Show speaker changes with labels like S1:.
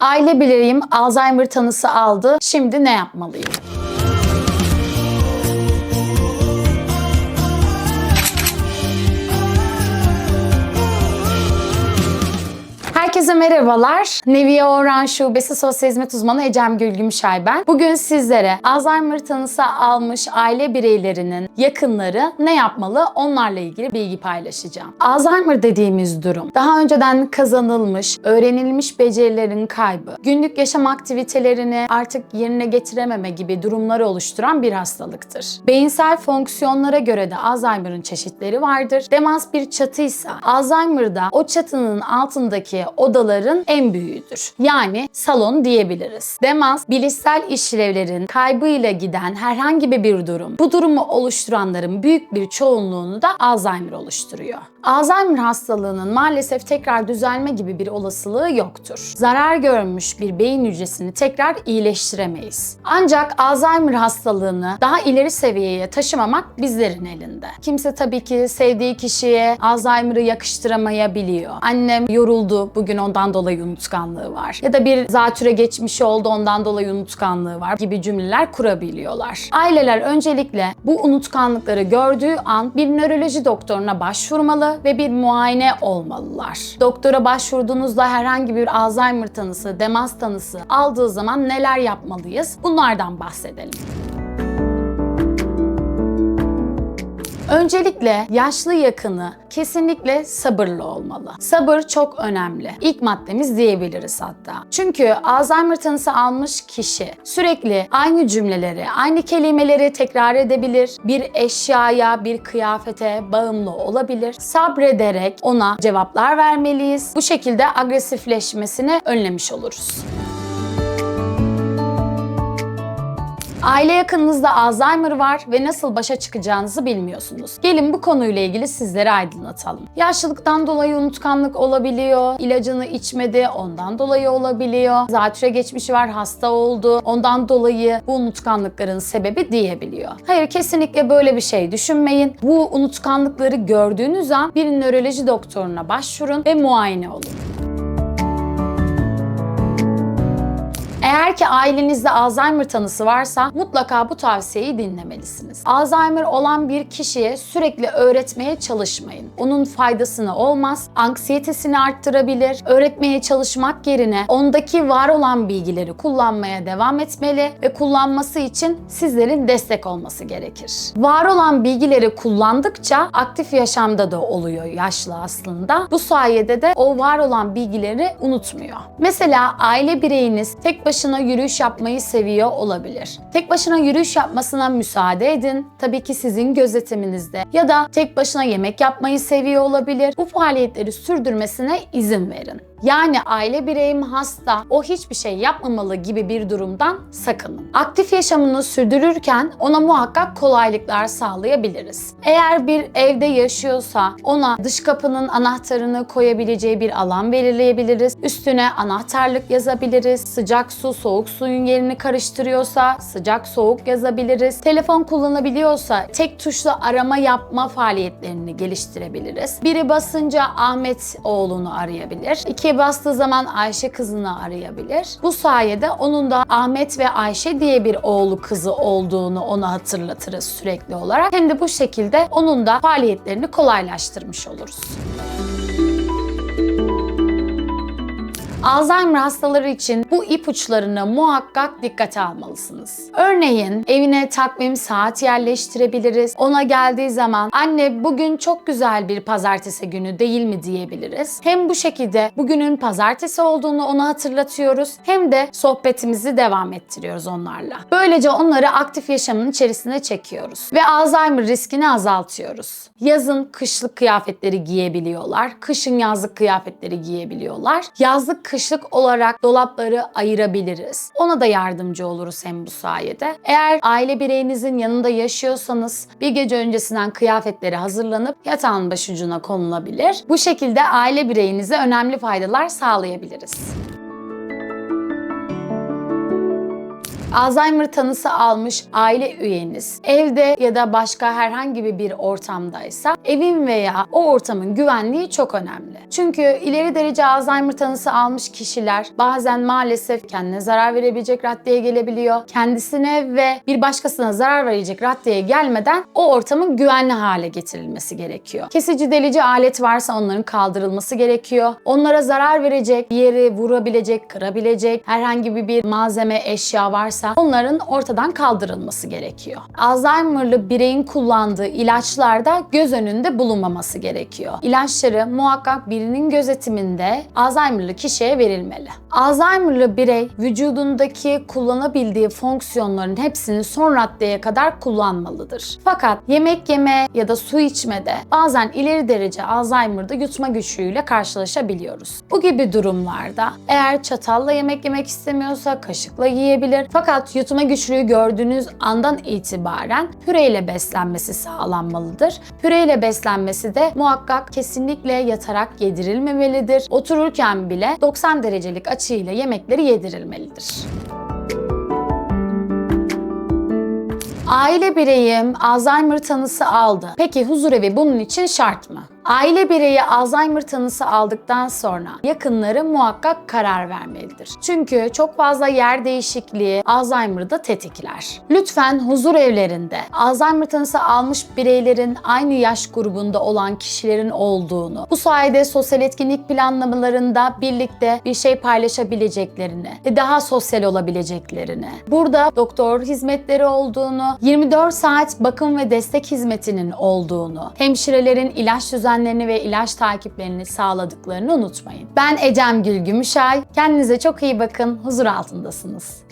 S1: Aile bireyim Alzheimer tanısı aldı. Şimdi ne yapmalıyım? Herkese merhabalar. Neviye Orhan Şubesi Sosyal Hizmet Uzmanı Ecem Gülgümşay ben. Bugün sizlere Alzheimer tanısı almış aile bireylerinin yakınları ne yapmalı onlarla ilgili bilgi paylaşacağım. Alzheimer dediğimiz durum daha önceden kazanılmış, öğrenilmiş becerilerin kaybı, günlük yaşam aktivitelerini artık yerine getirememe gibi durumları oluşturan bir hastalıktır. Beyinsel fonksiyonlara göre de Alzheimer'ın çeşitleri vardır. Demans bir çatıysa Alzheimer'da o çatının altındaki odaların en büyüğüdür. Yani salon diyebiliriz. Demans, bilişsel işlevlerin kaybıyla giden herhangi bir durum. Bu durumu oluşturanların büyük bir çoğunluğunu da Alzheimer oluşturuyor. Alzheimer hastalığının maalesef tekrar düzelme gibi bir olasılığı yoktur. Zarar görmüş bir beyin hücresini tekrar iyileştiremeyiz. Ancak Alzheimer hastalığını daha ileri seviyeye taşımamak bizlerin elinde. Kimse tabii ki sevdiği kişiye Alzheimer'ı yakıştıramayabiliyor. Annem yoruldu, bugün ondan dolayı unutkanlığı var. Ya da bir zatüre geçmişi oldu, ondan dolayı unutkanlığı var gibi cümleler kurabiliyorlar. Aileler öncelikle bu unutkanlıkları gördüğü an bir nöroloji doktoruna başvurmalı ve bir muayene olmalılar. Doktora başvurduğunuzda herhangi bir Alzheimer tanısı, demans tanısı aldığı zaman neler yapmalıyız? Bunlardan bahsedelim. Öncelikle yaşlı yakını kesinlikle sabırlı olmalı. Sabır çok önemli. İlk maddemiz diyebiliriz hatta. Çünkü Alzheimer tanısı almış kişi sürekli aynı cümleleri, aynı kelimeleri tekrar edebilir. Bir eşyaya, bir kıyafete bağımlı olabilir. Sabrederek ona cevaplar vermeliyiz. Bu şekilde agresifleşmesini önlemiş oluruz. Aile yakınınızda Alzheimer var ve nasıl başa çıkacağınızı bilmiyorsunuz. Gelin bu konuyla ilgili sizlere aydınlatalım. Yaşlılıktan dolayı unutkanlık olabiliyor, ilacını içmedi, ondan dolayı olabiliyor, zatüre geçmişi var, hasta oldu, ondan dolayı bu unutkanlıkların sebebi diyebiliyor. Hayır kesinlikle böyle bir şey düşünmeyin. Bu unutkanlıkları gördüğünüz an bir nöroloji doktoruna başvurun ve muayene olun. Eğer ki ailenizde Alzheimer tanısı varsa mutlaka bu tavsiyeyi dinlemelisiniz. Alzheimer olan bir kişiye sürekli öğretmeye çalışmayın. Onun faydasına olmaz, anksiyetesini arttırabilir. Öğretmeye çalışmak yerine ondaki var olan bilgileri kullanmaya devam etmeli ve kullanması için sizlerin destek olması gerekir. Var olan bilgileri kullandıkça aktif yaşamda da oluyor yaşlı aslında. Bu sayede de o var olan bilgileri unutmuyor. Mesela aile bireyiniz tek başına yürüyüş yapmayı seviyor olabilir. Tek başına yürüyüş yapmasına müsaade edin. Tabii ki sizin gözetiminizde. Ya da tek başına yemek yapmayı seviyor olabilir. Bu faaliyetleri sürdürmesine izin verin. Yani aile bireyim hasta, o hiçbir şey yapmamalı gibi bir durumdan sakının. Aktif yaşamını sürdürürken ona muhakkak kolaylıklar sağlayabiliriz. Eğer bir evde yaşıyorsa ona dış kapının anahtarını koyabileceği bir alan belirleyebiliriz. Üstüne anahtarlık yazabiliriz. Sıcak su soğuk suyun yerini karıştırıyorsa sıcak soğuk yazabiliriz. Telefon kullanabiliyorsa tek tuşlu arama yapma faaliyetlerini geliştirebiliriz. Biri basınca Ahmet oğlunu arayabilir. İkiye bastığı zaman Ayşe kızını arayabilir. Bu sayede onun da Ahmet ve Ayşe diye bir oğlu kızı olduğunu ona hatırlatırız sürekli olarak. Hem de bu şekilde onun da faaliyetlerini kolaylaştırmış oluruz. Alzheimer hastaları için bu ipuçlarını muhakkak dikkate almalısınız. Örneğin evine takvim saat yerleştirebiliriz. Ona geldiği zaman anne bugün çok güzel bir pazartesi günü değil mi diyebiliriz. Hem bu şekilde bugünün pazartesi olduğunu ona hatırlatıyoruz hem de sohbetimizi devam ettiriyoruz onlarla. Böylece onları aktif yaşamın içerisine çekiyoruz ve Alzheimer riskini azaltıyoruz. Yazın kışlık kıyafetleri giyebiliyorlar. Kışın yazlık kıyafetleri giyebiliyorlar. Yazlık kışlık olarak dolapları ayırabiliriz. Ona da yardımcı oluruz hem bu sayede. Eğer aile bireyinizin yanında yaşıyorsanız bir gece öncesinden kıyafetleri hazırlanıp yatağın başucuna konulabilir. Bu şekilde aile bireyinize önemli faydalar sağlayabiliriz. Alzheimer tanısı almış aile üyeniz evde ya da başka herhangi bir ortamdaysa evin veya o ortamın güvenliği çok önemli. Çünkü ileri derece Alzheimer tanısı almış kişiler bazen maalesef kendine zarar verebilecek raddeye gelebiliyor. Kendisine ve bir başkasına zarar verecek raddeye gelmeden o ortamın güvenli hale getirilmesi gerekiyor. Kesici delici alet varsa onların kaldırılması gerekiyor. Onlara zarar verecek, yeri vurabilecek, kırabilecek herhangi bir malzeme, eşya varsa onların ortadan kaldırılması gerekiyor. Alzheimer'lı bireyin kullandığı ilaçlarda göz önünde bulunmaması gerekiyor. İlaçları muhakkak birinin gözetiminde Alzheimer'lı kişiye verilmeli. Alzheimer'lı birey vücudundaki kullanabildiği fonksiyonların hepsini son raddeye kadar kullanmalıdır. Fakat yemek yeme ya da su içmede bazen ileri derece Alzheimer'da yutma güçlüğüyle karşılaşabiliyoruz. Bu gibi durumlarda eğer çatalla yemek yemek istemiyorsa kaşıkla yiyebilir. Fakat yutma güçlüğü gördüğünüz andan itibaren püreyle beslenmesi sağlanmalıdır. Püreyle beslenmesi de muhakkak kesinlikle yatarak yedirilmemelidir. Otururken bile 90 derecelik açıyla yemekleri yedirilmelidir. Aile bireyim Alzheimer tanısı aldı. Peki huzurevi bunun için şart mı? Aile bireyi Alzheimer tanısı aldıktan sonra yakınları muhakkak karar vermelidir. Çünkü çok fazla yer değişikliği Alzheimer'da tetikler. Lütfen huzur evlerinde Alzheimer tanısı almış bireylerin aynı yaş grubunda olan kişilerin olduğunu, bu sayede sosyal etkinlik planlamalarında birlikte bir şey paylaşabileceklerini ve daha sosyal olabileceklerini, burada doktor hizmetleri olduğunu, 24 saat bakım ve destek hizmetinin olduğunu, hemşirelerin ilaç düzenlerini ve ilaç takiplerini sağladıklarını unutmayın. Ben Ecem Gül Gümüşay. Kendinize çok iyi bakın. Huzur altındasınız.